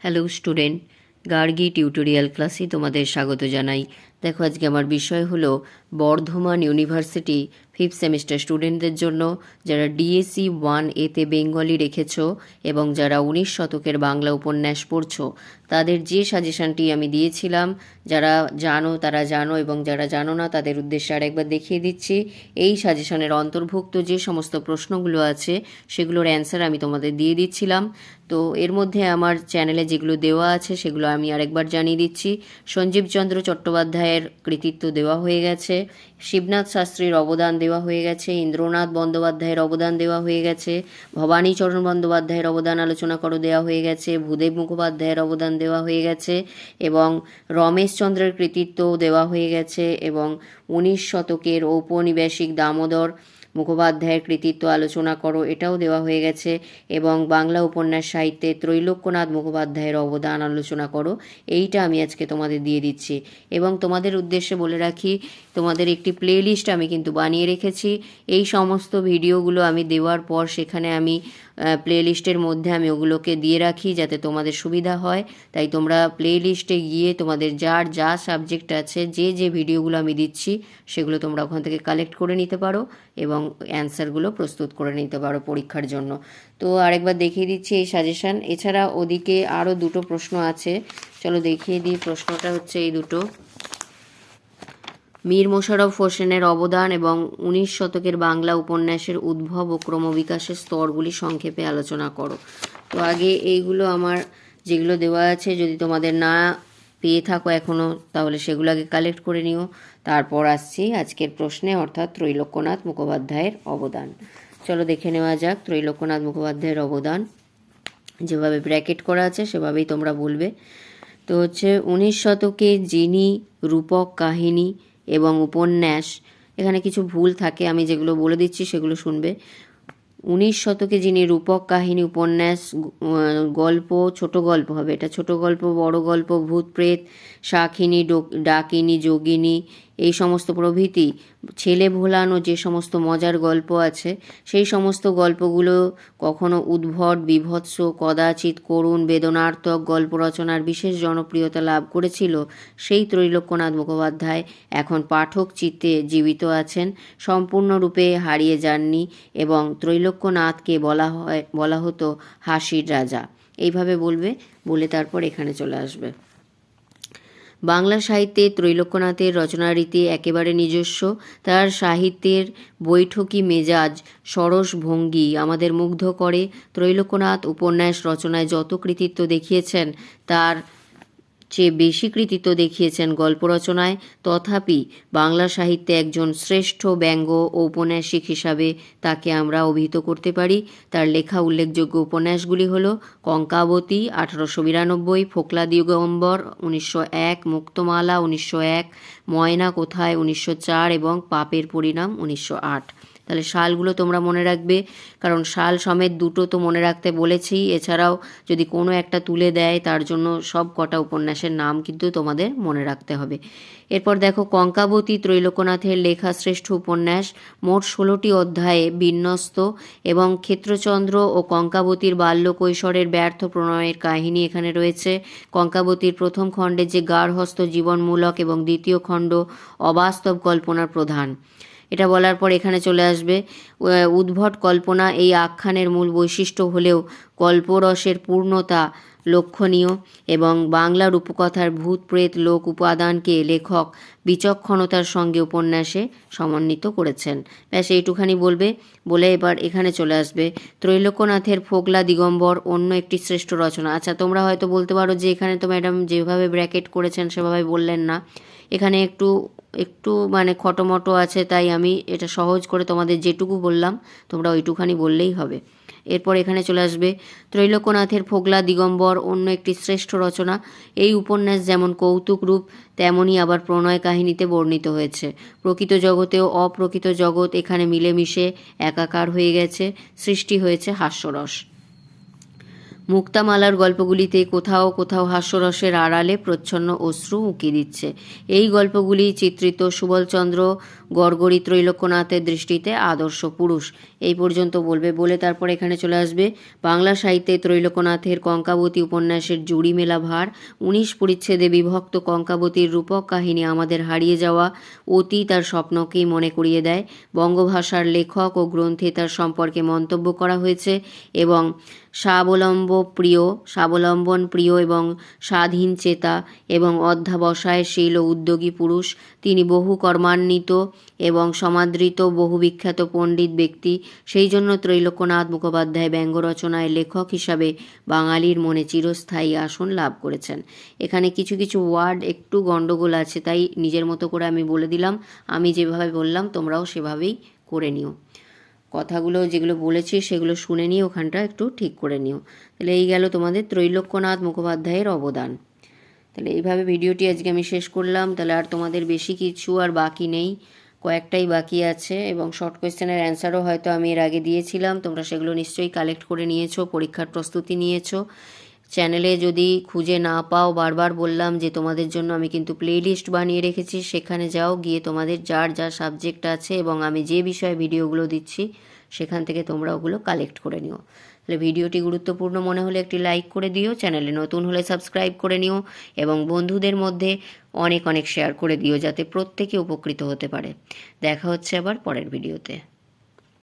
Hello student Gargi tutorial ক্লাসে তোমাদের স্বাগত জানাই। দেখো, আজকে আমার বিষয় হলো বর্ধমান ইউনিভার্সিটি ফিফথ সেমিস্টার স্টুডেন্টদের জন্য, যারা ডিএসসি ওয়ান এতে বেঙ্গলি রেখেছ এবং যারা উনিশ শতকের বাংলা উপন্যাস পড়ছো, তাদের যে সাজেশনটি আমি দিয়েছিলাম, যারা জানো তারা জানো এবং যারা জানো না তাদের উদ্দেশ্যে আরেকবার দেখিয়ে দিচ্ছি। এই সাজেশনের অন্তর্ভুক্ত যে সমস্ত প্রশ্নগুলো আছে, সেগুলোর অ্যান্সার আমি তোমাদের দিয়ে দিচ্ছিলাম। তো এর মধ্যে আমার চ্যানেলে যেগুলো দেওয়া আছে, সেগুলো আমি আরেকবার জানিয়ে দিচ্ছি। সঞ্জীবচন্দ্র চট্টোপাধ্যায়ের কৃতিত্ব দেওয়া হয়ে গেছে। শিবনাথ শাস্ত্রীর অবদান দেওয়া হয়ে গেছে। ইন্দ্রনাথ বন্দ্যোপাধ্যায়ের অবদান দেওয়া হয়ে গেছে। ভবানীচরণ বন্দ্যোপাধ্যায়ের অবদান আলোচনা করো দেওয়া হয়ে গেছে। ভূদেব মুখোপাধ্যায়ের অবদান দেওয়া হয়ে গেছে এবং রমেশচন্দ্রের কৃতিত্বও দেওয়া হয়ে গেছে এবং উনিশ শতকের ঔপনিবেশিক দামোদর মুখোপাধ্যায়ের কৃতিত্ব আলোচনা করো, এটাও দেওয়া হয়ে গেছে। এবং বাংলা উপন্যাস সাহিত্যে ত্রৈলোক্যনাথ মুখোপাধ্যায়ের অবদান আলোচনা করো, এইটা আমি আজকে তোমাদের দিয়ে দিচ্ছি। এবং তোমাদের উদ্দেশ্যে বলে রাখি, তোমাদের একটি প্লে লিস্ট আমি কিন্তু বানিয়ে রেখেছি। এই সমস্ত ভিডিওগুলো আমি দেওয়ার পর সেখানে আমি প্লে লিস্টের মধ্যে আমি ওগুলোকে দিয়ে রাখি যাতে তোমাদের সুবিধা হয়। তাই তোমরা প্লে লিস্টে গিয়ে তোমাদের যার যা সাবজেক্ট আছে, যে যে ভিডিওগুলো আমি দিচ্ছি, সেগুলো তোমরা ওখান থেকে কালেক্ট করে নিতে পারো। এবং অ্যান্সারগুলো প্রস্তুত করে নিতে পারো পরীক্ষার জন্য। তো আরেকবার দেখিয়ে দিচ্ছি এই সাজেশান এছাড়া ওদিকে আরও দুটো প্রশ্ন আছে। চলো দেখিয়ে দিই, প্রশ্নটা হচ্ছে এই দুটো। মীর মোশারফ হোসেনের অবদান এবং উনিশ শতকের বাংলা উপন্যাসের উদ্ভব ও ক্রমবিকাশের স্তরগুলি সংক্ষেপে আলোচনা করো। তো আগে এইগুলো আমার যেগুলো দেওয়া আছে, যদি তোমাদের না পেয়ে থাকো এখনও তাহলে সেগুলো আগে কালেক্ট করে নিও। তারপর আসছি আজকের প্রশ্নে, অর্থাৎ ত্রৈলোক্যনাথ মুখোপাধ্যায়ের অবদান। চলো দেখে নেওয়া যাক ত্রৈলোক্যনাথ মুখোপাধ্যায়ের অবদান। যেভাবে ব্র্যাকেট করা আছে, সেভাবেই তোমরা বলবে। তো হচ্ছে, উনিশ শতকে যিনি, রূপক কাহিনী এবং উপন্যাস, এখানে কিছু ভুল থাকে, আমি যেগুলো বলে দিচ্ছি সেগুলো শুনবে। উনিশ শতকে যিনি রূপক কাহিনী উপন্যাস গল্প, ছোট গল্প হবে। এটা ছোট গল্প, বড় গল্প, ভূত প্রেত শাখিনী ডাকিনী, যোগিনী এই সমস্ত প্রভৃতি, ছেলে ভোলানো যে সমস্ত মজার গল্প আছে, সেই সমস্ত গল্পগুলো কখনো উদ্ভট, বিভৎস, কদাচিৎ করুণ, বেদনার্থক গল্প রচনার বিশেষ জনপ্রিয়তা লাভ করেছিল সেই ত্রৈলোক্যনাথ মুখোপাধ্যায়। এখন পাঠক চিত্তে জীবিত আছেন, সম্পূর্ণরূপে হারিয়ে যাননি এবং ত্রৈলোক্যনাথকে বলা হয়, বলা হতো হাসির রাজা। এইভাবে বলবে, বলে তারপর এখানে চলে আসবে। বাংলা সাহিত্যে ত্রৈলোক্যনাথের রচনারীতি একেবারে নিজস্ব। তার সাহিত্যের বৈঠকি মেজাজ সরস ভঙ্গি। আমাদের মুগ্ধ করে ত্রৈলোক্যনাথ উপন্যাস রচনায় যত কৃতিত্ব দেখিয়েছেন, তার চেয়ে বেশি কৃতিত্ব দেখিয়েছেন গল্প রচনায়। তথাপি বাংলা সাহিত্যে একজন শ্রেষ্ঠ ব্যঙ্গ ঔপন্যাসিক হিসাবে তাকে আমরা অভিহিত করতে পারি। তার লেখা উল্লেখযোগ্য উপন্যাসগুলি হল কঙ্কাবতী আঠারোশো বিরানব্বই ফোকলা দিগম্বর উনিশশো এক, মুক্তমালা উনিশশো এক, ময়না কোথায় উনিশশো চার এবং পাপের পরিণাম উনিশশো আট। তাহলে শালগুলো তোমরা মনে রাখবে। কারণ শাল সমেত দুটো তো মনে রাখতে বলেছি। এছাড়াও যদি কোনো একটা তুলে দেয়, তার জন্য সব কটা উপন্যাসের নাম কিন্তু তোমাদের মনে রাখতে হবে। এরপর দেখো, কঙ্কাবতী ত্রৈলোকনাথের লেখা শ্রেষ্ঠ উপন্যাস মোট ষোলোটি অধ্যায়ে বিন্যস্ত এবং ক্ষেত্রচন্দ্র ও কঙ্কাবতীর বাল্য কৈশোরের ব্যর্থ প্রণয়ের কাহিনী এখানে রয়েছে। কঙ্কাবতীর প্রথম খণ্ডে যে গার্হস্থ জীবনমূলক এবং দ্বিতীয় খণ্ড অবাস্তব কল্পনার প্রধান। এটা বলার পর এখানে চলে আসবে। উদ্ভট কল্পনা এই আখ্যানের মূল বৈশিষ্ট্য হলেও কল্পরসের পূর্ণতা লক্ষণীয় এবং বাংলার উপকথার ভূত প্রেত লোক উপাদানকে লেখক বিচক্ষণতার সঙ্গে উপন্যাসে সমন্বিত করেছেন। ব্যাস, এইটুখানি বলবে। বলে এবার এখানে চলে আসবে। ত্রৈলোক্যনাথের ফোকলা দিগম্বর অন্য একটি শ্রেষ্ঠ রচনা। আচ্ছা তোমরা হয়তো বলতে পারো যে এখানে তো ম্যাডাম যেভাবে ব্র্যাকেট করেছেন সেভাবে বললেন না। এখানে একটু একটু মানে খটোমটো আছে, তাই আমি এটা সহজ করে তোমাদের যেটুকু বললাম, তোমরা ওইটুখানি বললেই হবে। এরপর এখানে চলে আসবে ত্রৈলোক্যনাথের ফোগলা দিগম্বর, অন্য একটি শ্রেষ্ঠ রচনা। এই উপন্যাস যেমন কৌতুক রূপ, তেমনই আবার প্রণয় কাহিনীতে বর্ণিত হয়েছে। প্রকৃত জগতেও অপ্রকৃত জগৎ এখানে মিলেমিশে, একাকার হয়ে গেছে, সৃষ্টি হয়েছে হাস্যরস। মুক্তামালার গল্পগুলিতে কোথাও কোথাও হাস্যরসের আড়ালে প্রচ্ছন্ন অশ্রু উঁকি দিচ্ছে। এই গল্পগুলি চিত্রিত সুবলচন্দ্র গড়গড়ি ত্রৈলোক্যনাথের দৃষ্টিতে আদর্শ পুরুষ। এই পর্যন্ত বলবে বলে তারপর এখানে চলে আসবে। বাংলা সাহিত্যে ত্রৈলোক্যনাথের কঙ্কাবতী উপন্যাসের জুড়ি মেলা ভার, উনিশ পরিচ্ছেদে বিভক্ত কঙ্কাবতীর রূপক কাহিনী আমাদের হারিয়ে যাওয়া, অতি তার স্বপ্নকেই মনে করিয়ে দেয়। বঙ্গভাষার লেখক ও গ্রন্থে তার সম্পর্কে মন্তব্য করা হয়েছে এবং স্বাবলম্ব প্রিয়, স্বাবলম্বন প্রিয় এবং স্বাধীন চেতা এবং অধ্যাবসায়শীল ও উদ্যোগী পুরুষ, তিনি বহু কর্মান্বিত এবং সমাদৃত, বহু বিখ্যাত পণ্ডিত ব্যক্তি। সেই জন্য ত্রৈলোক্যনাথ মুখোপাধ্যায় ব্যঙ্গ রচনায় লেখক হিসাবে বাঙালির মনে চিরস্থায়ী আসন লাভ করেছেন। এখানে কিছু কিছু ওয়ার্ড একটু গণ্ডগোল আছে, তাই নিজের মতো করে আমি বলে দিলাম। আমি যেভাবে বললাম, তোমরাও সেভাবেই করে নিও। কথাগুলো যেগুলো বলেছি সেগুলো শুনে নিয়ে ওখানটা একটু ঠিক করে নিও। তাহলে এই গেল তোমাদের ত্রৈলোক্যনাথ মুখোপাধ্যায়ের অবদান। তাহলে এইভাবে ভিডিওটি আজকে আমি শেষ করলাম। তাহলে আর তোমাদের বেশি কিছু আর বাকি নেই। কয়েকটাই বাকি আছে এবং শর্ট কোয়েশ্চেনের অ্যান্সারও হয়তো আমি এর আগে দিয়েছিলাম। তোমরা সেগুলো নিশ্চয়ই কালেক্ট করে নিয়েছো, পরীক্ষার প্রস্তুতি নিয়েছো। চ্যানেলে যদি খুঁজে না পাও, বারবার বললাম যে তোমাদের জন্য আমি কিন্তু প্লেলিস্ট বানিয়ে রেখেছি। সেখানে যাও, গিয়ে তোমাদের যার যা সাবজেক্ট আছে এবং আমি যে বিষয়ে ভিডিওগুলো দিচ্ছি, সেখান থেকে তোমরা ওগুলো কালেক্ট করে নিও। তাহলে ভিডিওটি গুরুত্বপূর্ণ মনে হলে একটি লাইক করে দিও চ্যানেলে নতুন হলে সাবস্ক্রাইব করে নিও এবং বন্ধুদের মধ্যে অনেক অনেক শেয়ার করে দিও, যাতে প্রত্যেকে উপকৃত হতে পারে। দেখা হচ্ছে আবার পরের ভিডিওতে